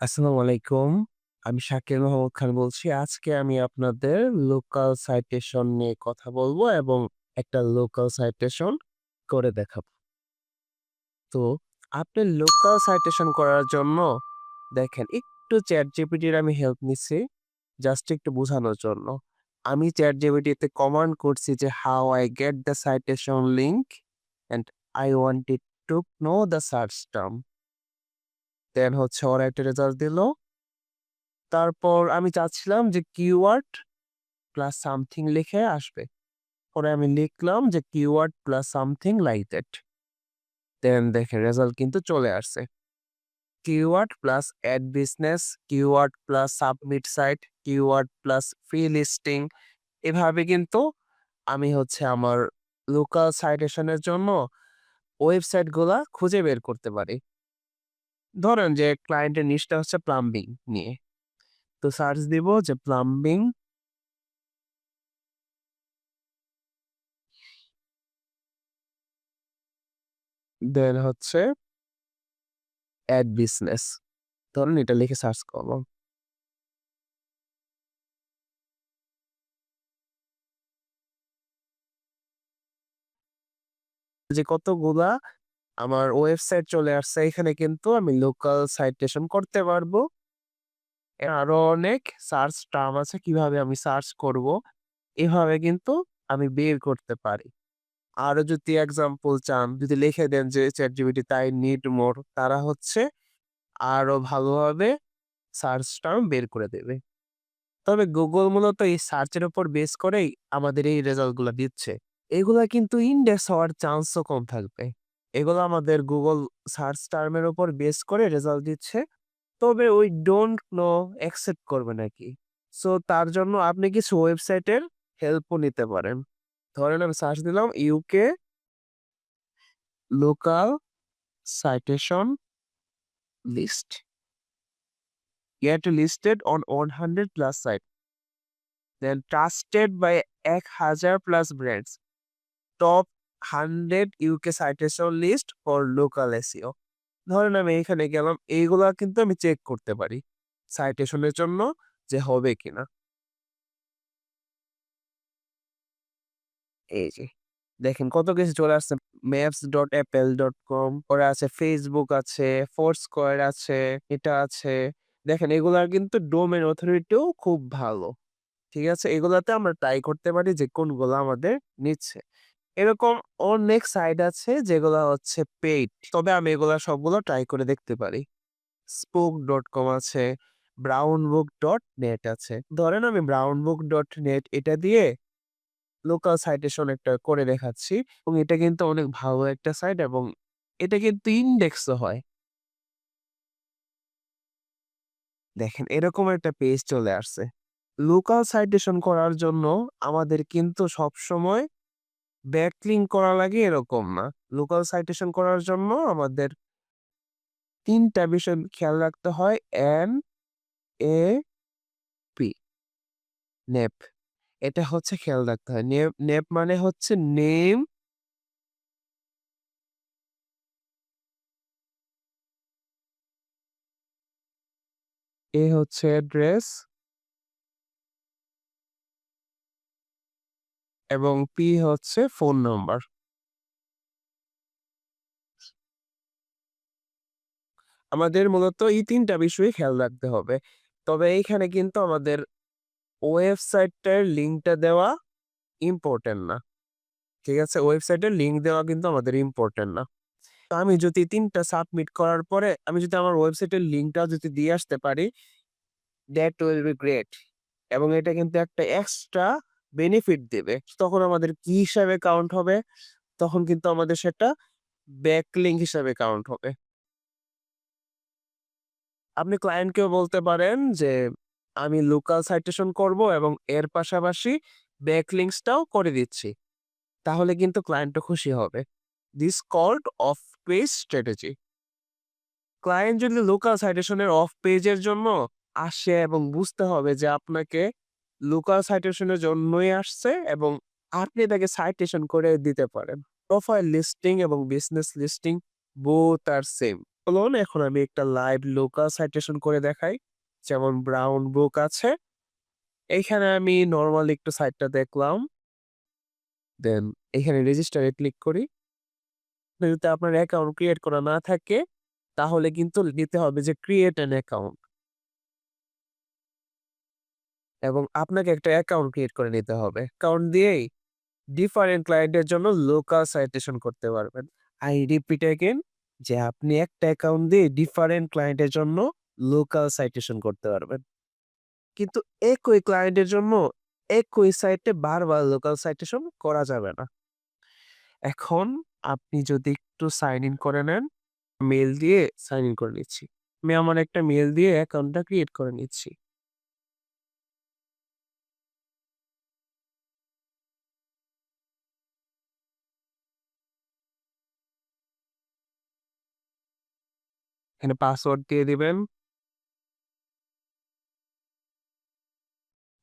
আসসালামু আলাইকুম। আমি শাকির মোহাম্মদ খান বলছি। আজকে আমি আপনাদের লোকাল সাইটেশন নিয়ে কথা বলব এবং একটা লোকাল সাইটেশন করে দেখাবো। তো আপনি লোকাল সাইটেশন করার জন্য দেখেন একটু ChatGPT-র আমি হেল্প নিচ্ছি জাস্ট একটু বোঝানোর জন্য। আমি ChatGPT-তে কমান্ড করছি যে, "how I get the citation link and I wanted to know the search term" then হচ্ছে ওরা একটা রেজাল্ট দিল। তারপর আমি চাচ্ছিলাম যে কিওয়ার্ড প্লাস সামথিং লিখে আসবে। পরে আমি লিখলাম যে keyword plus something like that. Then দেখেন রেজাল্ট কিন্তু চলে আসছে। Keyword plus add business, keyword plus submit site, keyword plus free listing এভাবে কিন্তু আমি হচ্ছে আমার লোকাল সাইটেশনের জন্য ওয়েবসাইটগুলা খুঁজে বের করতে পারি। ধরেন যে ক্লায়েন্টের নিশটা হচ্ছে প্লাম্বিং নিয়ে। তো সার্চ দিব যে প্লাম্বিং দেন হচ্ছে এড বিজনেস। ধরেন এটা লিখে সার্চ করব। যে কতগুলা আমার ওয়েবসাইট চলে আসছে এখানে কিন্তু আমি লোকাল সাইটেশন করতে পারব। আরও অনেক সার্চ টার্ম আছে, কীভাবে আমি সার্চ করব, এভাবে কিন্তু আমি বের করতে পারি। আরও যদি এক্সাম্পল চান, যদি লিখে দেন যে ChatGPT তাই নিড মোর তারা হচ্ছে আরও ভালোভাবে সার্চ টার্ম বের করে দেবে। তবে গুগল মূলত এই সার্চের উপর বেস করেই আমাদের এই রেজাল্টগুলো দিচ্ছে। এগুলা কিন্তু ইন্ডেক্স হওয়ার চান্সও কম থাকবে। এগুলো আমাদের গুগল সার্চ টার্মের উপর বেস করে রেজাল্ট দিচ্ছে। তবে ওই ডোন্ট নো অ্যাকসেপ্ট করবে নাকি। সো তার জন্য আপনি কিছু ওয়েবসাইটের হেল্পও নিতে পারেন। ধরেন আমি সার্চ দিলাম UK local citation list. Get listed on 100 plus site. Then trusted by 1000 plus brands. Top 100 UK citation list for local SEO. ধরেন আমি এখানে গেলাম এইগুলা কিন্তু আমি চেক করতে পারি সাইটেশনের জন্য যে হবে কিনা। এই যে দেখেন কত কিছু চলে আসছে maps.apple.com পরে আছে Facebook আছে, Foursquare আছে, এটা আছে। দেখেন এগুলার কিন্তু ডোমেন অথরিটিও খুব ভালো। ঠিক আছে? এগুলাতে আমরা ট্রাই করতে পারি যে কোনগুলা আমাদের নিচ্ছে। এরকম অনেক সাইট আছে যেগুলো হচ্ছে পেইড। তবে আমি এগুলা সবগুলো ট্রাই করে দেখতে পারি। স্পোক ডট কম আছে, ব্রাউন বুক ডট নেট আছে। ধরেন আমি ব্রাউন বুক ডট নেট এটা দিয়ে লোকাল সাইটেশন একটা করে দেখাচ্ছি এবং এটা কিন্তু অনেক ভালো একটা সাইট এবং এটা কিন্তু ইন্ডেক্সও হয়। দেখেন এরকম একটা পেজ চলে আসছে। লোকাল সাইটেশন করার জন্য আমাদের কিন্তু ব্যাকলিঙ্ক করা লাগে এরকম না। লোকাল সাইটেশন করার জন্য আমাদের ৩ টা বিষয় খেয়াল রাখতে হয় এন, এ, পি। নেপ। এটা হচ্ছে খেয়াল রাখতে হয়। নেপ মানে হচ্ছে নেম এ হচ্ছে অ্যাড্রেস এবং পি হচ্ছে ফোন নাম্বার। আমাদের মূলত এই তিনটা বিষয়ে খেয়াল রাখতে হবে। তবে এইখানে কিন্তু আমাদের ওয়েবসাইটটার লিঙ্কটা দেওয়া ইম্পর্টেন্ট না। ঠিক আছে? ওয়েবসাইটের লিঙ্ক দেওয়া কিন্তু আমাদের ইম্পোর্টেন্ট না। তো আমি যদি তিনটা সাবমিট করার পরে আমি যদি আমার ওয়েবসাইটের লিঙ্কটা যদি দিয়ে আসতে পারি দ্যাট উইল বি গ্রেট এবং এটা কিন্তু একটা এক্সট্রা বেনিফিট দেবে। তখন আমাদের কি হিসাবে কাউন্ট হবে? তখন কিন্তু আমাদের সেটা ব্যাকলিঙ্ক হিসাবে কাউন্ট হবে। আপনি ক্লায়েন্টকেও বলতে পারেন যে, আমি লোকাল সাইটেশন করব এবং এর পাশাপাশি ব্যাকলিঙ্কসটাও করে দিচ্ছি। তাহলে কিন্তু ক্লায়েন্টও খুশি হবে। This called off page strategy. Client যদি লোকাল সাইটেশনের অফ পেজের জন্য আসে এবং বুঝতে হবে যে আপনাকে লোকাল সাইটেশনের জন্যই আসছে এবং আপনি তাকে সাইটেশন করে দিতে পারেন। প্রোফাইল লিস্টিং এবং বিজনেস লিস্টিং বোথ আর সেম। চলুন এখন আমি একটা লাইভ লোকাল সাইটেশন করে দেখাই। যেমন ব্রাউন বুক আছে। এইখানে আমি নরমালি একটু সাইটটা দেখলাম। দেন এখানে রেজিস্টার ক্লিক করি। যদি আপনার অ্যাকাউন্ট ক্রিয়েট করা না থাকে, তাহলে কিন্তু নিতে হবে যে ক্রিয়েট অ্যান অ্যাকাউন্ট। এবং আপনাকে একটা অ্যাকাউন্ট ক্রিয়েট করে নিতে হবে। অ্যাকাউন্ট দিয়েই ডিফারেন্ট ক্লায়েন্টের জন্য লোকাল সাইটেশন করতে পারবেন। আই রিপিট এগেইন যে আপনি একটা অ্যাকাউন্ট দিয়ে ডিফারেন্ট ক্লায়েন্টের জন্য লোকাল সাইটেশন করতে পারবেন। কিন্তু একই ক্লায়েন্টের জন্য একই সাইটে বারবার লোকাল সাইটেশন করা যাবে না। এখন আপনি যদি একটু সাইন ইন করে নেন, মেল দিয়ে সাইন ইন করে নিচ্ছি। আমি আমার একটা মেল দিয়ে অ্যাকাউন্টটা ক্রিয়েট করে নিচ্ছি। এখানে পাসওয়ার্ড দিয়ে দিবেন।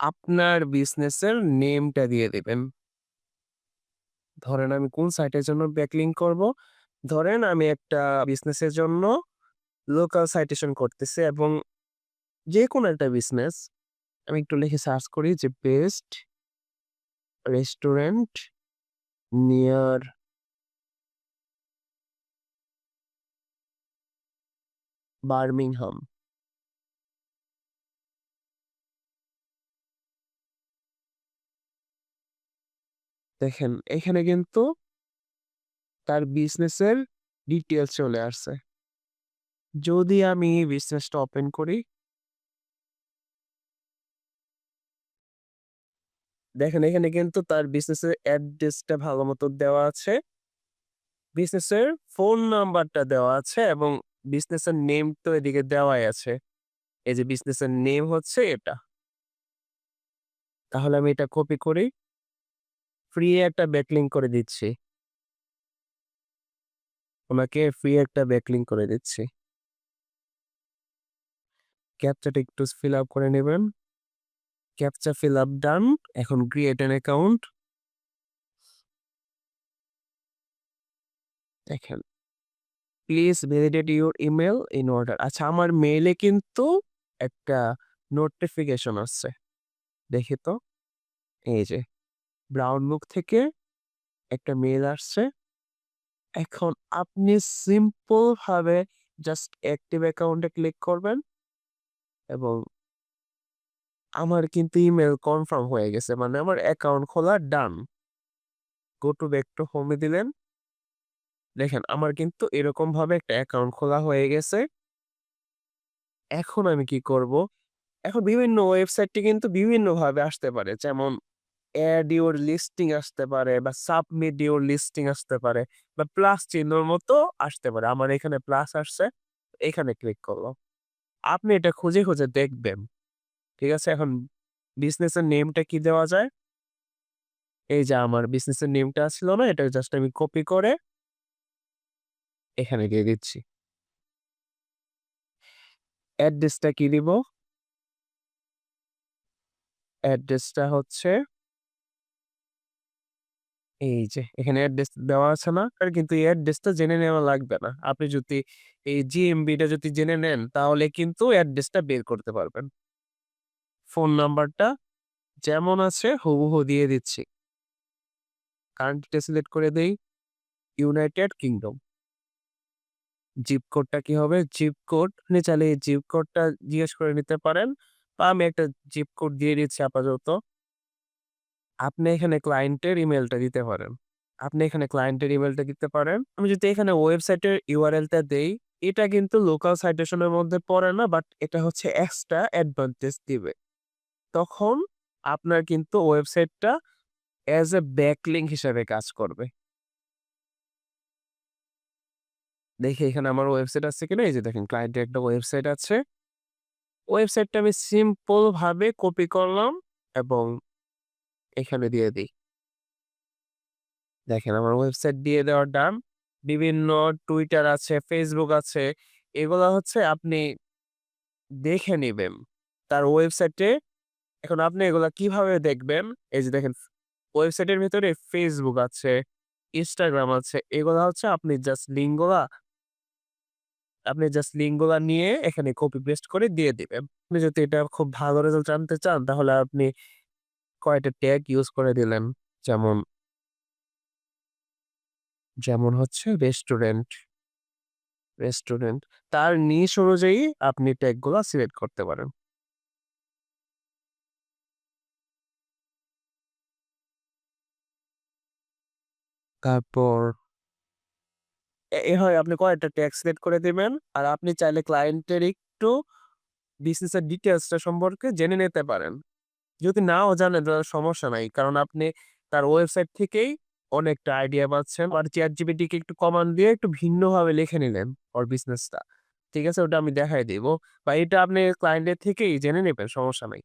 আপনার বিজনেসের নেমটা দিয়ে দিবেন। ধরেন আমি কোন সাইটের জন্য ব্যাকলিঙ্ক করব। ধরেন আমি একটা বিজনেসের জন্য লোকাল সাইটেশন করতেছি এবং যেকোনো একটা বিজনেস আমি একটু লিখে সার্চ করি যে বেস্ট রেস্টুরেন্ট নিয়ার বার্মিংহাম। দেখেন, এখানে কিন্তু তার বিজনেসের ডিটেইলস চলে আসছে। যদি আমি বিজনেসটা ওপেন করি দেখেন, এখানে কিন্তু তার বিজনেসের অ্যাড্রেসটা ভালো মতো দেওয়া আছে। বিজনেসের ফোন নাম্বারটা দেওয়া আছে এবং বিজনেসের নেম তো এদিকে দেওয়াই আছে। এই যে বিজনেসের নেম হচ্ছে এটা। তাহলে আমি এটা কপি করি। ফ্রি একটা ব্যাকলিং করে দিচ্ছি। ওনাকে ফ্রি একটা ব্যাকলিং করে দিচ্ছি। ক্যাপচাটা একটু ফিল আপ করে নেবেন। Captcha fill up done. এখন ক্রিয়েট অ্যান অ্যাকাউন্ট। দেখেন। Please validate your email in order. আচ্ছা আমার মেইলে কিন্তু একটা নোটিফিকেশন আসছে। দেখি তো। এই যে ব্রাউন বুক থেকে একটা মেল আসছে। এখন আপনি সিম্পল ভাবে জাস্ট অ্যাক্টিভ অ্যাকাউন্টে ক্লিক করবেন। এবং আমার কিন্তু ইমেল কনফার্ম হয়ে গেছে। মানে আমার অ্যাকাউন্ট খোলা done. Go to back to হোমে দিলেন। দেখেন আমার কিন্তু এরকমভাবে একটা অ্যাকাউন্ট খোলা হয়ে গেছে। এখন আমি কি করব? এখন বিভিন্ন ওয়েবসাইটটি কিন্তু বিভিন্নভাবে আসতে পারে। যেমন এড ইউর লিস্টিং আসতে পারে বা সাবমিট ইউর লিস্টিং আসতে পারে বা প্লাস চিহ্নর মতো আসতে পারে। আমার এখানে প্লাস আসছে। এখানে ক্লিক করল আপনি এটা খুঁজে, খুঁজে দেখবেন। ঠিক আছে? এখন বিজনেসের নেমটা কি দেওয়া যায়? এই যে আমার বিজনেসের নেমটা ছিল না? এটা জাস্ট আমি কপি করে এখানে দিয়ে দিচ্ছি। অ্যাড্রেসটা কি দিব? অ্যাড্রেসটা হচ্ছে এই যে, এখানে অ্যাড্রেস দেওয়া আছে না? আর কিন্তু এই অ্যাড্রেসটা জেনে নেওয়া লাগবে না। আপনি যদি এই জিএমবিটা যদি জেনে নেন, তাহলে কিন্তু অ্যাড্রেসটা বের করতে পারবেন। ফোন নাম্বারটা যেমন আছে, হুবহু দিয়ে দিচ্ছি। কান্ট্রিটা সিলেক্ট করে দেই। United kingdom. জিপ কোডটা কি হবে? জিপ কোড আপনি চাইলে এই জিপ কোডটা জিজ্ঞেস করে নিতে পারেন বা আমি একটা জিপ কোড দিয়ে দিচ্ছি আপাতত। আপনি এখানে ক্লায়েন্টের ইমেইলটা দিতে পারেন। আপনি এখানে ক্লায়েন্টের ইমেইলটা দিতে পারেন। আমি যদি এখানে ওয়েবসাইটের ইউআরএলটা দেই, এটা কিন্তু লোকাল সাইটেশনের মধ্যে পড়ে না বাট এটা হচ্ছে এক্সট্রা অ্যাডভান্টেজ দিবে। তখন আপনার কিন্তু ওয়েবসাইটটা অ্যাজ এ ব্যাকলিঙ্ক হিসাবে কাজ করবে। দেখি এখানে আমার ওয়েবসাইট আছে কিনা? এই যে দেখেন ক্লায়েন্টের একটা ওয়েবসাইট আছে। ওয়েবসাইটটা আমি সিম্পলভাবে কপি করলাম এবং এখানে দিয়ে দিই। দেখেন আমার ওয়েবসাইট দিয়ে দেওয়ার ডান। বিভিন্ন টুইটার আছে, ফেসবুক আছে। এগুলা হচ্ছে আপনি দেখে নেবেন তার ওয়েবসাইটে এখন আপনি এগুলা কীভাবে দেখবেন? এই যে দেখেন ওয়েবসাইটের ভিতরে ফেসবুক আছে, ইনস্টাগ্রাম আছে। এগুলা হচ্ছে আপনি জাস্ট লিঙ্কগুলা আপনি জাস্ট লিঙ্কগুলা নিয়ে এখানে কপি পেস্ট করে দিয়ে দিবেন। আপনি যদি এটা খুব ভালো রেজাল্ট আনতে চান, তাহলে আপনি কয়েকটা ট্যাগ ইউজ করে দিলেন। যেমন যেমন হচ্ছে রেস্টুরেন্ট। রেস্টুরেন্ট। তার নিশ অনুযায়ী আপনি ট্যাগগুলা সিলেক্ট করতে পারেন। তারপর এ এভাবে আপনি কয়েকটা ট্যাক্স সিলেক্ট করে দেবেন আর আপনি চাইলে ক্লায়েন্টের একটু বিজনেসের ডিটেলসটা সম্পর্কে জেনে নিতে পারেন। যদি নাও জানেন সমস্যা নাই। কারণ আপনি তার ওয়েবসাইট থেকেই অনেকটা আইডিয়া পাচ্ছেন। আর ChatGPT কে একটু কমান্ড দিয়ে একটু ভিন্নভাবে লিখে নিলেন ওর বিজনেসটা। ঠিক আছে? ওটা আমি দেখাই দিব। বা এটা আপনি ক্লায়েন্টের থেকেই জেনে নেবেন, সমস্যা নাই।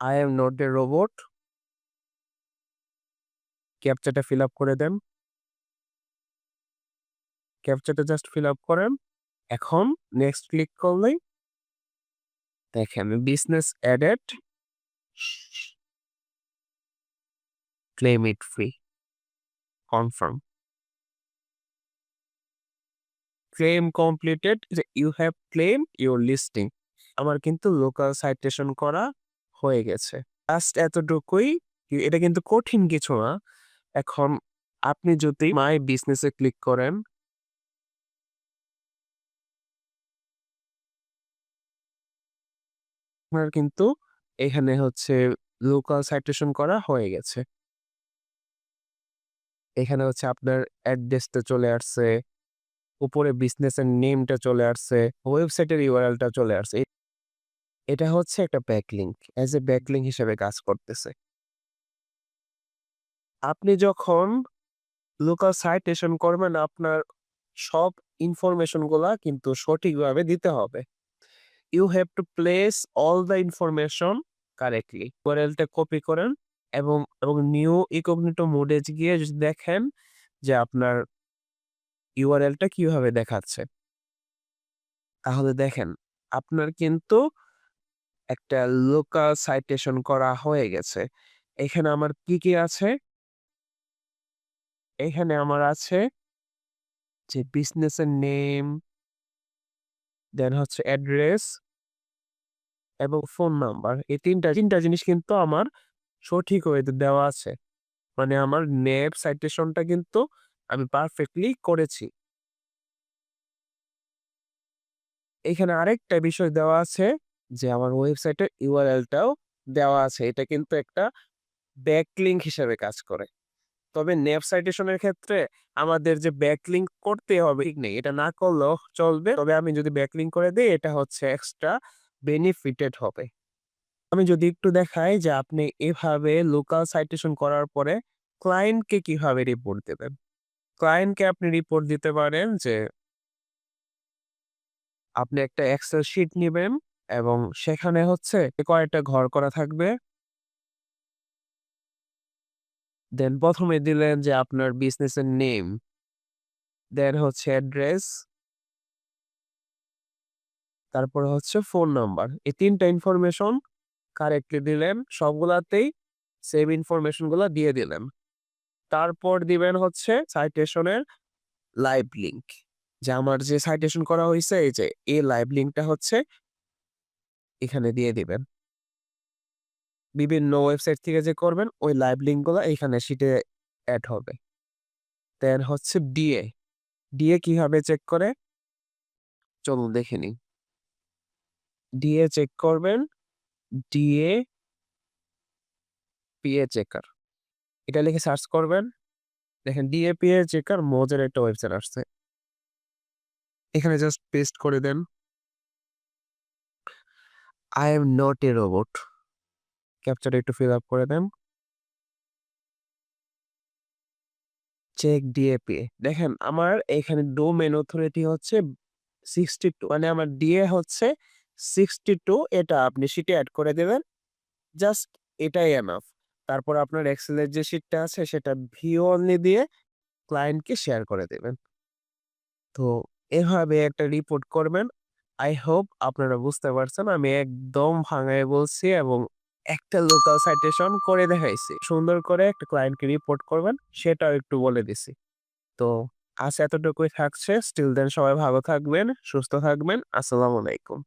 I am not a robot ক্যাপচাটা fill up করে দেন। ক্যাপচাটা জাস্ট ফিল আপ করেন। এখন নেক্সট ক্লিক করলেই দেখেন business claim it free confirm claim completed যে you have claim your listing আমার কিন্তু লোকাল সাইটেশন করা হয়ে গেছে। জাস্ট এতটুকুই এটা কিন্তু কঠিন কিছু না। এখন আপনি যদি মাই বিজনেসে ক্লিক করেন আপনার কিন্তু এখানে হচ্ছে লোকাল সাইটেশন করা হয়ে গেছে। এখানে হচ্ছে আপনার অ্যাড্রেসটা চলে আসছে, উপরে বিজনেসের নেমটা চলে আসছে ওয়েবসাইটের ইউআরএলটা চলে আসছে। এটা হচ্ছে একটা ব্যাকলিঙ্ক অ্যাজ এ ব্যাকলিঙ্ক হিসেবে কাজ করতেছে। আপনি যখন লোকাল সাইটেশন করবেন, আপনার সব ইনফরমেশনগুলা কিন্তু সঠিকভাবে দিতে হবে। You have to place all the information correctly ইউআরএলটা copy করেন এবং এবং নিউ ইকগনিটো মোডে গিয়ে যদি দেখেন যে আপনার ইউআরএলটা কীভাবে দেখাচ্ছে। তাহলে দেখেন, আপনার কিন্তু একটা লোকাল সাইটেশন করা হয়ে গেছে। এখানে আমার কি কি আছে? এখানে আমার আছে যে বিজনেসের নেম দেন হচ্ছে অ্যাড্রেস এবং ফোন নাম্বার। এই তিনটা তিনটা জিনিস কিন্তু আমার সঠিক ওয়েতে দেওয়া আছে। মানে আমার নেপ সাইটেশনটা কিন্তু আমি পারফেক্টলি করেছি। এখানে আরেকটা বিষয় দেওয়া আছে যে আমার ওয়েবসাইটের ইউআরএলটাও দেওয়া আছে। এটা কিন্তু একটা ব্যাকলিঙ্ক হিসেবে কাজ করে। তবে নেপ সাইটেশনের ক্ষেত্রে আমাদের যে ব্যাকলিং করতে হবে, ঠিক নেই। এটা না করলেও চলবে। তবে আমি যদি ব্যাকলিঙ্ক করে দিই, এটা হচ্ছে এক্সট্রা বেনিফিটেড হবে। আমি যদি একটু দেখাই যে আপনি এভাবে লোকাল সাইটেশন করার পরে ক্লায়েন্টকে কীভাবে রিপোর্ট দেবেন? ক্লায়েন্টকে আপনি রিপোর্ট দিতে পারেন যে আপনি একটা এক্সেল শিট নেবেন এবং সেখানে হচ্ছে কয়েকটা ঘর করা থাকবে। দেন প্রথমে দিলেন যে আপনার বিজনেসের নেম দেন হচ্ছে অ্যাড্রেস তারপর হচ্ছে ফোন নাম্বার এই তিনটা ইনফরমেশন কারেক্টলি দিলেন, সবগুলাতেই সেম ইনফরমেশনগুলা দিয়ে দিলেন। তারপর দিবেন হচ্ছে সাইটেশনের লাইভ লিংক যে আমার যে সাইটেশন করা হয়েছে এই যে, এই লাইভ লিংকটা হচ্ছে এখানে দিয়ে দিবেন। বিভিন্ন ওয়েবসাইট থেকে যে করবেন, ওই লাইভ লিঙ্কগুলো এখানে শিটে অ্যাড হবে। দেন হচ্ছে ডিএ ডিএ কীভাবে চেক করে? চলুন দেখে নিই। ডিএ চেক করবেন। ডিএ পিএ চেকার এটা লিখে সার্চ করবেন। দেখেন ডিএ পিএ চেকার মজার একটা ওয়েবসাইট আসছে। এখানে জাস্ট পেস্ট করে দেন। I am not a robot capture একটু ফিল আপ করে দেন। চেক ডিএপি দেখেন, আমার এখানে ডোমেন অথরিটি হচ্ছে সিক্সটি টু মানে আমার ডিএ হচ্ছে সিক্সটি টু এটা আপনি শিটে অ্যাড করে দেবেন। জাস্ট এটাই এনাফ তারপর আপনার এক্সেলের যে শিটটা আছে, সেটা ভিউ অনলি দিয়ে ক্লায়েন্টকে শেয়ার করে দেবেন। তো এভাবে একটা রিপোর্ট করবেন। আই হোপ আপনারা বুঝতে পারছেন, আমি একদম ভাঙায় বলছি এবং একটা লোকাল সাইটেশন করে দেখাইছি সুন্দর করে একটা ক্লায়েন্টকে রিপোর্ট করবেন সেটাও একটু বলে দিছি তো আজ এতটুকুই থাকছে। স্টিল দেন সবাই ভালো থাকবেন, সুস্থ থাকবেন। আসসালামু আলাইকুম।